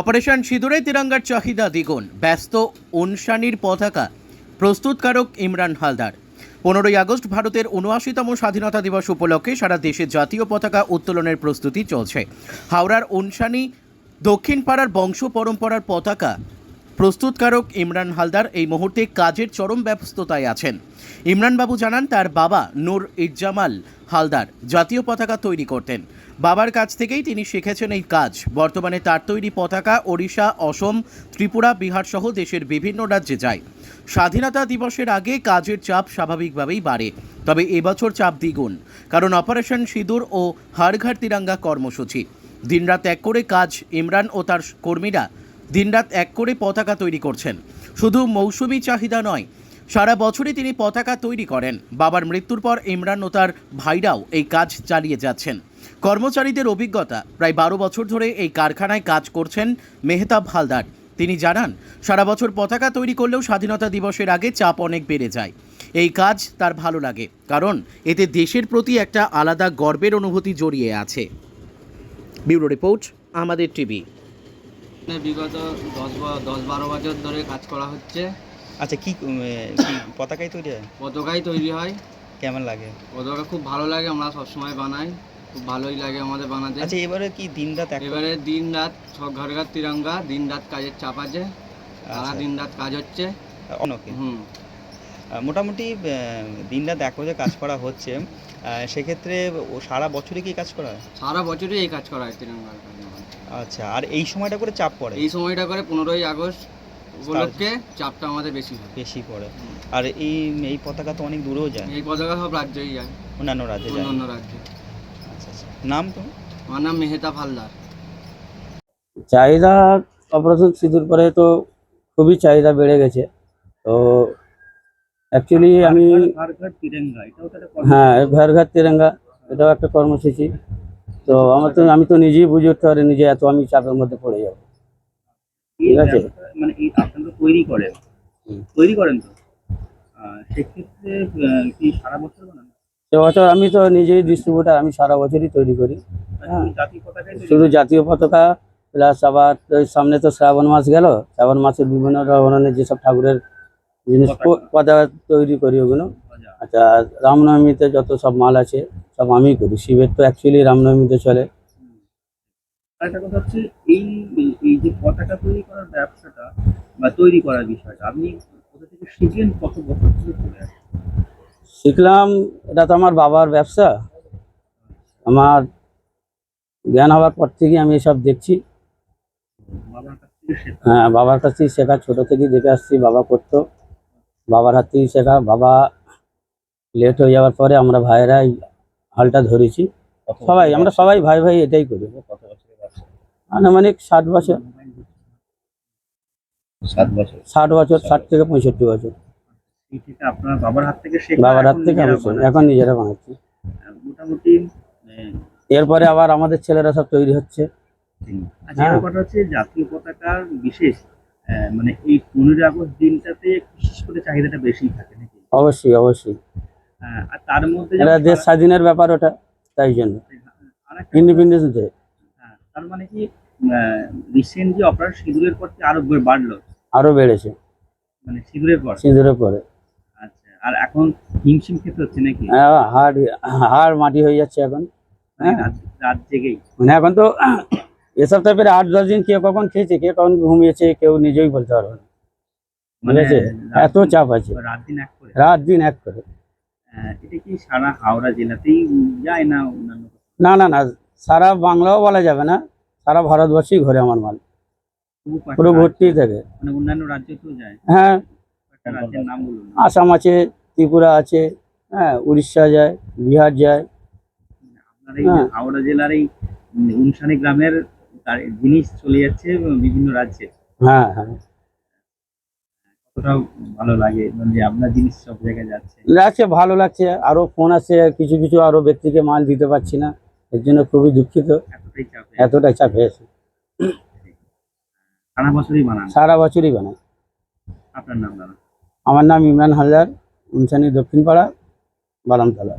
Operation সিঁদুরে তিরঙ্গার চাহিদা দ্বিগুণ। ব্যস্ত উনসানির পতাকা। প্রস্তুতকারক ইমরান হালদার। পনেরোই আগস্ট ভারতের উনআশিতম স্বাধীনতা দিবস উপলক্ষে সারা দেশে জাতীয় পতাকা উত্তোলনের প্রস্তুতি চলছে। হাওড়ার উনসানি দক্ষিণ পাড়ার বংশ পরম্পরার পতাকা। প্রস্তুতকারক ইমরান হালদার এই মুহূর্তে কাজের চরম ব্যস্ততায় আছেন। ইমরানবাবু জানান, তার বাবা নূর ইজ্জামাল হালদার জাতীয় পতাকা তৈরি করতেন। বাবার কাছ থেকেই তিনি শিখেছেন এই কাজ। বর্তমানে তার তৈরি পতাকা ওড়িশা, অসম, ত্রিপুরা বিহার সহ দেশের বিভিন্ন রাজ্যে যায়। স্বাধীনতা দিবসের আগে কাজের চাপ স্বাভাবিকভাবেই বাড়ে, তবে এবছর চাপ দ্বিগুণ, কারণ অপারেশন সিঁদুর ও হাড়ঘাট তিরাঙ্গা কর্মসূচি। দিনরাত এক করে কাজ ইমরান ও তার কর্মীরা দিনরাত এক করে পতাকা তৈরি করছেন। শুধু মৌসুমি চাহিদা নয়, সারা বছরই তিনি পতাকা তৈরি করেন। বাবার মৃত্যুর পর ইমরান ও তার ভাইরাও এই কাজ চালিয়ে যাচ্ছেন। কর্মচারীদের অভিজ্ঞতা। প্রায় বারো বছর ধরে এই কারখানায় কাজ করছেন মেহতাব হালদার। তিনি জানান সারা বছর পতাকা তৈরি করলেও স্বাধীনতা দিবসের আগে চাপ অনেক বেড়ে যায়। এই কাজ তার ভালো লাগে কারণ এতে দেশের প্রতি একটা আলাদা গর্বের অনুভূতি জড়িয়ে আছে। ব্যুরো রিপোর্ট আমাদের টিভি। বিগত দশ বা- দশ বারো বছর ধরে কাজ করা হচ্ছে। আচ্ছা কি কি পতাকাই তৈরি হয়? পতাকাই তৈরি হয়। কেমন লাগে? পতাকা খুব ভালো লাগে আমরা সবসময় বানাই। খুব ভালোই লাগে আমাদের বানাতে আচ্ছা এবারে কি দিন রাত এবারে দিন রাত সব ঘর ঘর তিরঙ্গা দিন রাত কাজের চাপ আছে সারা আচ্ছা। দিন রাত কাজ হচ্ছে। অনকে হুম। মোটামুটি দিন রাত এক বছর কাজ করা হচ্ছে। সেক্ষেত্রে সারা বছরই কি কাজ করা হয়? সারা বছরই এই কাজ করা হয় তিরঙ্গার আচ্ছা আর এই সময়টা করে চাপ পড়ে? এই সময়টা করে পনেরোই আগস্ট উপলক্ষে চাপটা আমাদের বেশি হয়। বেশি পড়ে। আর এই এই পতাকা তো অনেক দূরেও যায়। এই পতাকা সব রাজ্যেই যায়। অন্যান্য রাজ্যে যায়। অন্য রাজ্যে। নাম তো? আমার নাম মেহতাব হালদার চাহিদা অপারেশন সিঁদুর পরে তো খুবই চাহিদা বেড়ে গেছে। তো অ্যাকচুয়ালি আমি হ্যাঁ ঘর ঘর তিরঙ্গা এটাও একটা কর্মসূচি। তো আমার তো আমি তো নিজেই বুঝে উঠতে পারি নিজে এত আমি চাপের মধ্যে পড়ে যাব। ঠিক আছে? মানে আপনারা তৈরি করেন। তৈরি করেন তো? সেক্ষেত্রে কি সারা বছর বানান তো বছর আমি তো নিজেই ডিস্ট্রিবিউটার আমি সারা বছরই তৈরি করি। হ্যাঁ। শুধু জাতীয় পতাকা প্লাস আবার সামনে তো শ্রাবণ মাস গেল শ্রাবণ মাসে বিভিন্ন ধরনের যেসব ঠাকুরের জিনিস পতাকা। তৈরি করি ওগুলো। আচ্ছা। রামনবমীতে যত সব মাল আছে সব আমি করি। শিবের তো অ্যাকচুয়ালি রামনবমীতে চলে। আরেকটা কথা হচ্ছে এই এই যে পতাকা তৈরি করার ব্যবসাটা বা তৈরি করার বিষয়টা আপনি কোথা থেকে শিখলেন কত বছর ধরে করে? শিখলাম এটা তো আমার বাবার ব্যবসা। আমার জ্ঞান হওয়ার পর থেকে আমি এসব দেখছি। হ্যাঁ বাবার কাছ থেকে শেখা ছোটো থেকেই দেখে আসছি বাবা করতো। বাবার হাত থেকেই শেখা বাবা লেট হয়ে যাওয়ার পরে আমরা ভাইয়েরা এই হালটা ধরেছি। সবাই আমরা সবাই ভাই ভাই এটাই করি। আনুমানিক ষাট বছর। সাত বছর। ষাট বছর ষাট থেকে পঁয়ষট্টি বছর। আপনার বাবার হাত থেকে শেখা বাবার হাত থেকে আমি। এখন নিজেরা বানাচ্ছি। মোটামুটি এরপরে আবার আমাদের ছেলেরা সব তৈরি হচ্ছে। আচ্ছা হ্যাঁ। কথা হচ্ছে জাতীয় পতাকার বিশেষ মানে এই পনেরোই আগস্ট দিনটাতে বিশেষ করে চাহিদাটা বেশি থাকে নাকি? অবশ্যই অবশ্যই। আর তার মধ্যে এটা দেশ স্বাধীনের ব্যাপার ওটা তাই জন্য। আরেকটা ইন্ডিপেন্ডেন্স ডে। হ্যাঁ, তার মানে কি রিসেন্ট যে অপারেশন সিঁদুরের পর থেকে আরও বাড়লো? আরও বেড়েছে। মানে সিঁদুরের পর? সিঁদুরের পরে। আর এখন হিমশিম খেতে হচ্ছে নাকি? হ্যাঁ, হাড় হাড় মাটি হয়ে যাচ্ছে এখন মানে হ্যাঁ। রাত- জেগেই। মানে এখন তো এসব টাইপের আট দশ দিন কে কখন খেয়েছে কে কখন ঘুমিয়েছে কেউ নিজেই বলতে পারবে না। মানে এত চাপ আছে। রাত দিন এক করে? রাত দিন এক করে। এটা কি সারা হাওড়া জেলাতেই যায় না অন্যান্য না না না সারা বাংলাও বলা যাবে না। সারা ভারতবর্ষই ঘরে আমার মাল। পুরো ভর্তি থাকে। মানে অন্যান্য রাজ্যতেও যায়। হ্যাঁ আসাম আছে ত্রিপুরা আছে হ্যাঁ উড়িষ্যা যায় বিহার যায়। যে হ্যাঁ। হাওড়া জেলার এই উনসানি গ্রামের জিনিস চলে যাচ্ছে বিভিন্ন রাজ্যে। হ্যাঁ হ্যাঁ। ভালো লাগে মানে যে আপনার জিনিস সব জায়গায় যাচ্ছে। লাগছে ভালো লাগছে। আরও ফোন আছে কিছু কিছু আরও ব্যক্তিকে মাল দিতে পারছি না। এর জন্য খুবই দুঃখিত। এতটাই চাপে আছে সারা বছরই বানান। সারা বছরই বানায় আপনার নাম দাদা। আমার নাম ইমরান হালদার উনসানি দক্ষিণপাড়া বারামতলা।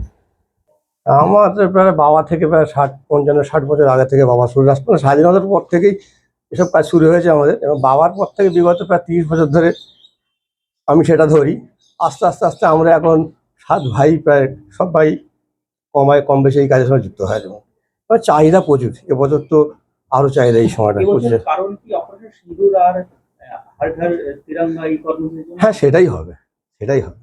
আমার প্রায় বাবা থেকে প্রায় ষাট পঞ্চান্ন ষাট বছর আগে থেকে বাবা শুরু রাস- মানে স্বাধীনতার পর থেকেই এসব কাজ শুরু হয়েছে আমাদের। এবং বাবার পর থেকে বিগত প্রায় তিরিশ বছর ধরে আমি সেটা ধরি। আস্তে আস্তে আস্তে আমরা এখন সাত ভাই প্রায় সবাই কমায় কম বেশি এই কাজের সঙ্গে যুক্ত হয়ে যাব। এবার চাহিদা প্রচুর এবছর তো আরও চাহিদা এই সময়টা প্রচুর। কারণ কি? অপারেশন সিঁদুর আর হ্যাঁ সেটাই হবে সেটাই হবে।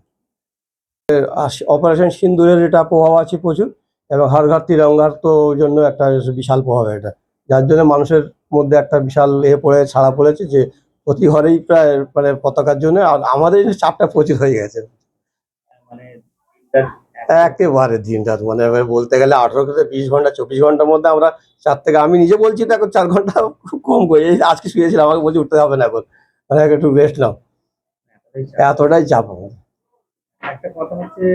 অপারেশন সিন্দুরের এটা প্রভাব আছে প্রচুর এবং হর ঘর তিরঙ্গার তো জন্য একটা বিশাল প্রভাব এটা। যার জন্য মানুষের মধ্যে একটা বিশাল এ পড়ে ছাড়া পড়েছে যে প্রতি ঘরেই প্রায় মানে পতাকার জন্য আর আমাদের এই চাপটা প্রচুর হয়ে গেছে। মানে একেবারে দিন রাত মানে এবার বলতে গেলে আঠারো থেকে বিশ ঘণ্টা চব্বিশ ঘণ্টার মধ্যে আমরা চার থেকে আমি নিজে বলছি তো এখন চার ঘণ্টা খুব কম করি এই আজকে শুয়েছিলাম আমাকে বলছি উঠতে হবে না এখন। মানে একটু রেস্ট নাও। এতটাই চাপ। আমাদের একটা কথা হচ্ছে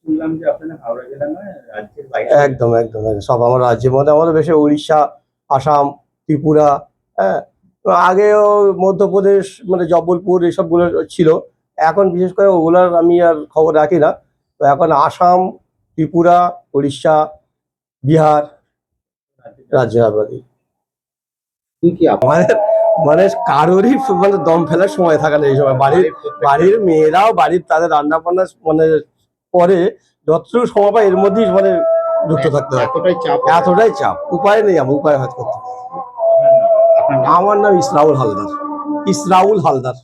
শুনলাম যে আপনারা হাওড়া জেলা নয় রাজ্যের বাইরে। একদম একদম। সব আমার রাজ্যের মধ্যে আমাদের বেশি উড়িষ্যা আসাম ত্রিপুরা হ্যাঁ। আগেও মধ্যপ্রদেশ মানে জব্বলপুর এসবগুলো ছিল। এখন বিশেষ করে ওগুলোর আমি আর খবর রাখি না। তো এখন আসাম ত্রিপুরা উড়িষ্যা বিহার রাজ্যের আবাদি তুই কি মানে মানে কারোরই মানে দম ফেলার সময় থাকে না এই সময়। বাড়ির বাড়ির মেয়েরাও বাড়ির তাদের রান্না বান্না মানে পরে যতটুকু সময় পায় এর মধ্যেই মানে যুক্ত থাকতে হয়। এতটাই চাপ এতটাই চাপ। উপায় নেই আমি উপায় হাত করতে। আমার নাম ইসরাউল হালদার। ইসরাউল হালদার।